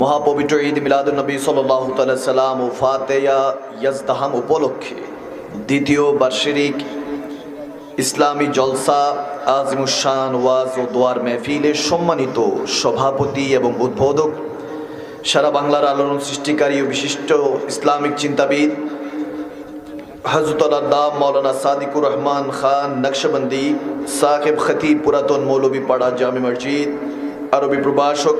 মহাপবিত্র ঈদ মিলাদুলনবী সাল্লাহ সাল্লাম ও ফাতেয়া ইয়াজদাহাম উপলক্ষে দ্বিতীয় বার্ষিক ইসলামী জলসা আজিমুসান ওয়াজ ও দোয়ার মেহফিলের সম্মানিত সভাপতি এবং উদ্বোধক, সারা বাংলার আলোড়ন সৃষ্টিকারী ও বিশিষ্ট ইসলামিক চিন্তাবিদ হজরতাল্লাহ মৌলানা সাদিকুর রহমান খান নকশবন্দি সাহেব খতিব পুরাতন মৌলবী পাড়া জামে মসজিদ, আরবি প্রভাষক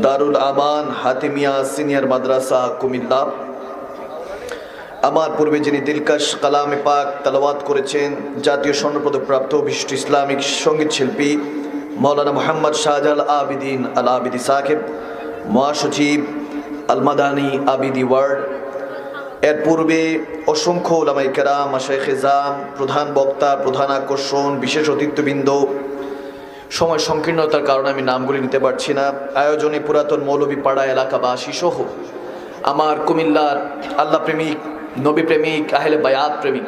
দারুল আমান হাতিমিয়া সিনিয়র মাদ্রাসা কুমিল্লা। আমার পূর্বে যিনি দিলকাশ কালামে পাক তালাওয়াত করেছেন, জাতীয় স্বর্ণপদক প্রাপ্ত বিশিষ্ট ইসলামিক সংগীত শিল্পী মৌলানা মোহাম্মদ শাহজাল আবিদিন আল আবিদি সাহেব, মহাসচিব আলমাদানি আবিদি ওয়ার্ড। এর পূর্বে অসংখ্য ওলামাই কেরাম আশাই খেজাম প্রধান বক্তা, প্রধান আকর্ষণ, বিশেষ অতিথিবৃন্দ সময় সংকীর্ণতার কারণে আমি নামগুলি নিতে পারছি না। আয়োজনে পুরাতন মৌলভী পাড়া এলাকাবাসী সহ আমার কুমিল্লার আল্লাহ প্রেমিক, নবী প্রেমিক, আহলে বায়াত প্রেমিক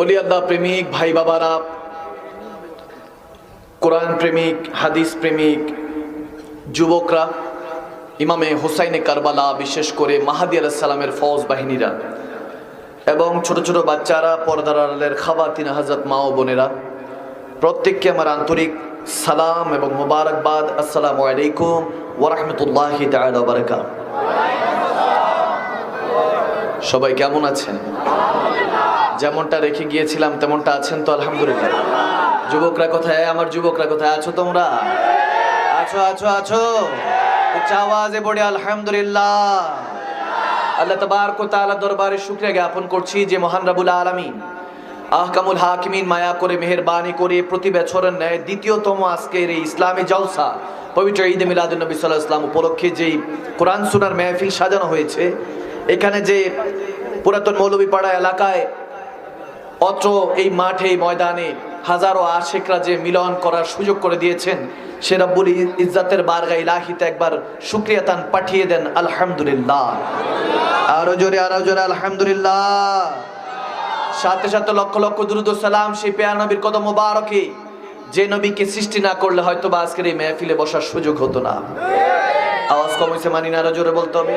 অলি আল্লাহ প্রেমিক, ভাই বাবারা, কোরআন প্রেমিক, হাদিস প্রেমিক, যুবকরা, ইমামে হোসাইনে কারবালা, বিশেষ করে মাহাদি আলাহিসাল্লামের ফৌজ বাহিনীরা, এবং ছোট ছোট বাচ্চারা, পর্দার আড়ালের খাবাতিন হাজরত মা ও বোনেরা প্রত্যেককে আমার আন্তরিক সালাম এবং মোবারকবাদ। আসসালামু আলাইকুম ওরহমতুল্লাহ সবাই কেমন আছেন? যেমনটা রেখে গিয়েছিলাম, তেমনটা আছেন তো, আলহামদুলিল্লাহ। যুবকরা কোথায়? আমার যুবকরা কোথায়? আছো তোমরা? আছো আছো আছো? উচ্চ আওয়াজে বলে, আলহামদুলিল্লাহ। আল্লাহ তবারক ও তাআলা দরবারে শুকরিয়া জ্ঞাপন করছি যে মহান রাবুল আলামিন আহকামুল হাকিমিন মায়া করে, মেহেরবানি করে প্রতি বছরের ন্যায় দ্বিতীয়তম আজকের এই ইসলামী জলসা, পবিত্র ঈদ মিলাদুল নবী সাল্লাহ ইসলাম উপলক্ষে যেই কোরআন সুনার মেহফিল সাজানো হয়েছে, এখানে যে পুরাতন মৌলভীপাড়া এলাকায় অত্র এই মাঠে ময়দানে হাজারো আশেকরা যে মিলন করার সুযোগ করে দিয়েছেন, সে রব্বুল ইজ্জাতের বারগা ইলাহিতে একবার শুক্রিয়া তান পাঠিয়ে দেন, আলহামদুলিল্লাহ। আরও জোরে আরও জোরে, আলহামদুলিল্লাহ। সাথে সাথে লক্ষ লক্ষ দুরুদ সালাম সেই পেয়া নবীর কত মোবারকে যে নবীকে সৃষ্টি না করলে হয়তো বা আজকের এই মেহফিলে বসার সুযোগ হতো না। আওয়াজ কম হয়েছে মানি না জোরে বলতে হবে।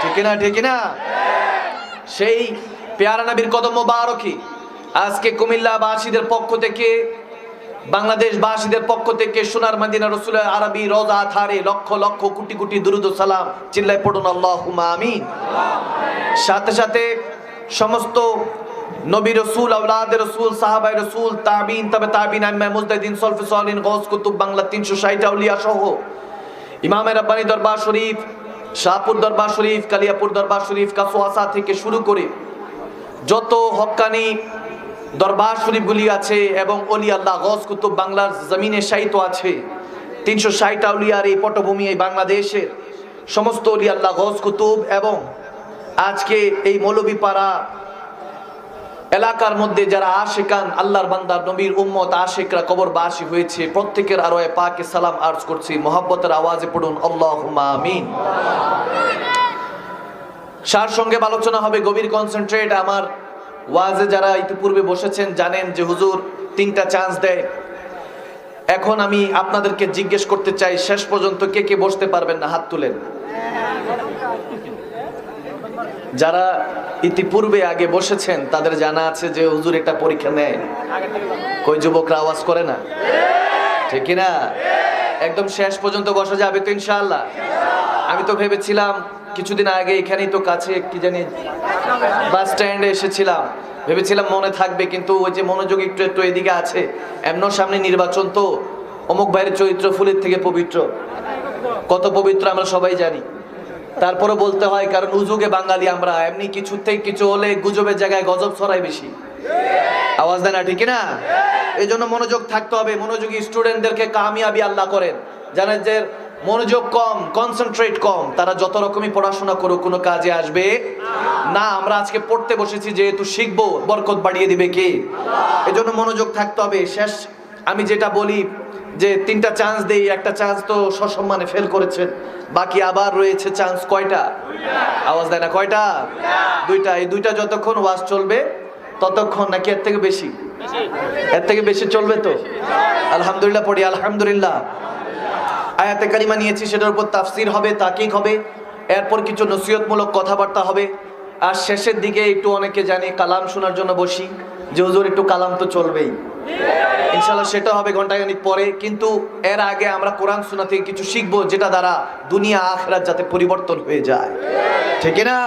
ঠিক না ঠিক না সেই পেয়ারা নবীর কদম মোবারকে আজকে কুমিল্লা বাসীদের পক্ষ থেকে বাংলাদেশ বাসীদের পক্ষ থেকে সোনার মদিনা রসুল আরবি রোজা থারে লক্ষ লক্ষ কোটি কোটি দুরুদ সালাম চিল্লায় পড়ুন আল্লাহ আমিন। সাথে সাথে সমস্ত নবী রসুল আউলাদ রসুল সাহাবাই রসুল, তাবিন, তবে তাবিন আম্মা মুজদাদিন সলফে সলিন গৌস কুতুব, বাংলা তিনশো ষাট আউলিয়া সহ। ইমামের রব্বানি দরবার শরীফ, শাহপুর দরবার শরীফ, কালিয়াপুর দরবার শরীফ কাসোয়াসা থেকে শুরু করে যত হক্কানি দরবার শরীফগুলি আছে এবং অলি আল্লাহ, গজ, কুতুব, বাংলার জমিনে সাহিত্য আছে, তিনশো ষাট আউলিয়ার এই পটভূমি এই বাংলাদেশের সমস্ত অলি আল্লাহ, গজ, কুতুব এবং আজকে এই মৌলবীপাড়া এলাকার মধ্যে যারা আশেকান, আল্লাহর বান্দার নবীর উম্মত, আশেকরা, কবরবাসী হয়েছে, প্রত্যেকের আরও পাকে সালাম আর্জ করছি। মোহাব্বতের আওয়াজে পড়ুন আল্লাহ আমিন। সার সঙ্গে আলোচনা হবে গভীর কনসেন্ট্রেট আমার ওয়াজে যারা ইতিপূর্বে বসেছেন, জানেন যে হুজুর তিনটা চান্স দেয়। এখন আমি আপনাদেরকে জিজ্ঞেস করতে চাই, শেষ পর্যন্ত কে কে বসতে পারবেন না হাত তুলেন? যারা ইতিপূর্বে আগে বসেছেন, তাদের জানা আছে যে হুজুর একটা পরীক্ষা নেয়। কই যুবকরা আওয়াজ করে না? ঠিক না একদম শেষ পর্যন্ত বসা যাবে তো ইনশাআল্লাহ। আমি তো ভেবেছিলাম, কিছুদিন আগে এখানেই তো কাছে কি জানি বাস স্ট্যান্ডে এসেছিলাম। ভেবেছিলাম মনে থাকবে, কিন্তু ওই যে মনোযোগ একটু একটু এদিকে আছে। এমন সামনে নির্বাচন তো, অমুক ভাইয়ের চরিত্র ফুলের থেকে পবিত্র। কত পবিত্র আমরা সবাই জানি। তারপরে বলতে হয়, কারণ উজুগে বাঙালি আমরা, এমনি কিছু থেকে কিছু হলে গুজবের জায়গায় গজব ছড়াই বেশি। আওয়াজ দেয় না, ঠিক না এই জন্য মনোযোগ থাকতে হবে, মনোযোগী স্টুডেন্টদেরকে কামিয়াবি আল্লাহ করেন। জানেন যে মনোযোগ কম কনসেন্ট্রেট কম, তারা যত রকমই পড়াশোনা করুক, কোনো কাজে আসবে না। আমরা আজকে পড়তে বসেছি, যেহেতু শিখব, বরকত বাড়িয়ে দিবে কে? এজন্য মনোযোগ থাকতে হবে। শেষ আমি যেটা বলি যে তিনটা চান্স দেই, একটা চান্স তো সসম্মানে ফেল করেছেন। বাকি আবার রয়েছে চান্স কয়টা? আওয়াজ দেয় না, কয়টা? দুইটা। এই দুইটা যতক্ষণ ওয়াজ চলবে, ততক্ষণ নাকি এর থেকে বেশি? এর থেকে বেশি চলবে তো? আলহামদুলিল্লাহ পড়ি, আলহামদুলিল্লাহ। আয়াতে কারিমা নিয়েছি, সেটার উপর তাফসির হবে, তাকিক হবে। এরপর কিছু নসিহতমূলক কথাবার্তা হবে। আর শেষের দিকে একটু অনেকে জানি, কালাম শোনার জন্য বসি। যে হুজুর, একটু কালাম তো চলবেই। ইনশাল্লাহ সেটা হবে ঘন্টাখানিক পরে। কিন্তু এর আগে আমরা কোরআন শোনা থেকে কিছু শিখব যেটা দ্বারা দুনিয়া, আখরাত যাতে পরিবর্তন হয়ে যায়। ঠিক না